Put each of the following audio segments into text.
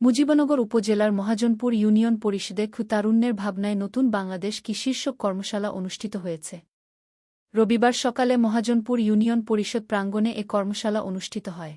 মুজিবনগর উপজেলার মহাজনপুর ইউনিয়ন পরিষদে তারুণ্যের ভাবনায় নতুন বাংলাদেশ কি শীর্ষক কর্মশালা অনুষ্ঠিত হয়েছে? রবিবার সকালে মহাজনপুর ইউনিয়ন পরিষদ প্রাঙ্গণে এ কর্মশালা অনুষ্ঠিত হয়।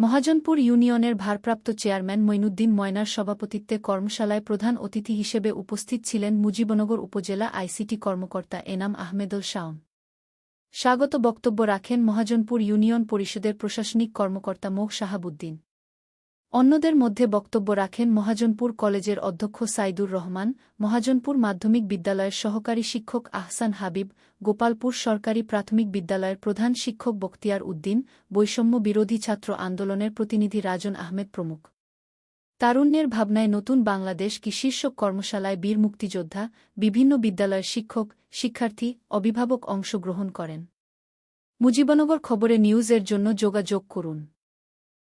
মহাজনপুর ইউনিয়নের ভারপ্রাপ্ত চেয়ারম্যান মইনুদ্দিন ময়নার সভাপতিত্বে কর্মশালায় প্রধান অতিথি হিসেবে উপস্থিত ছিলেন মুজিবনগর উপজেলা আইসিটি কর্মকর্তা এনাম আহমেদুল শাওন। স্বাগত বক্তব্য রাখেন মহাজনপুর ইউনিয়ন পরিষদের প্রশাসনিক কর্মকর্তা মোহ শাহাবুদ্দিন অন্যদের মধ্যে বক্তব্য রাখেন মহাজনপুর কলেজের অধ্যক্ষ সাইদুর রহমান, মহাজনপুর মাধ্যমিক বিদ্যালয়ের সহকারী শিক্ষক আহসান হাবিব, গোপালপুর সরকারি প্রাথমিক বিদ্যালয়ের প্রধান শিক্ষক বক্তিয়ার উদ্দিন, বৈষম্য বিরোধী ছাত্র আন্দোলনের প্রতিনিধি রাজন আহমেদ প্রমুখ। তারুণ্যের ভাবনায় নতুন বাংলাদেশ কি শীর্ষক কর্মশালায় বীর মুক্তিযোদ্ধা, বিভিন্ন বিদ্যালয়ের শিক্ষক, শিক্ষার্থী, অভিভাবক অংশগ্রহণ করেন। মুজিবনগর খবরে নিউজের জন্য যোগাযোগ করুন।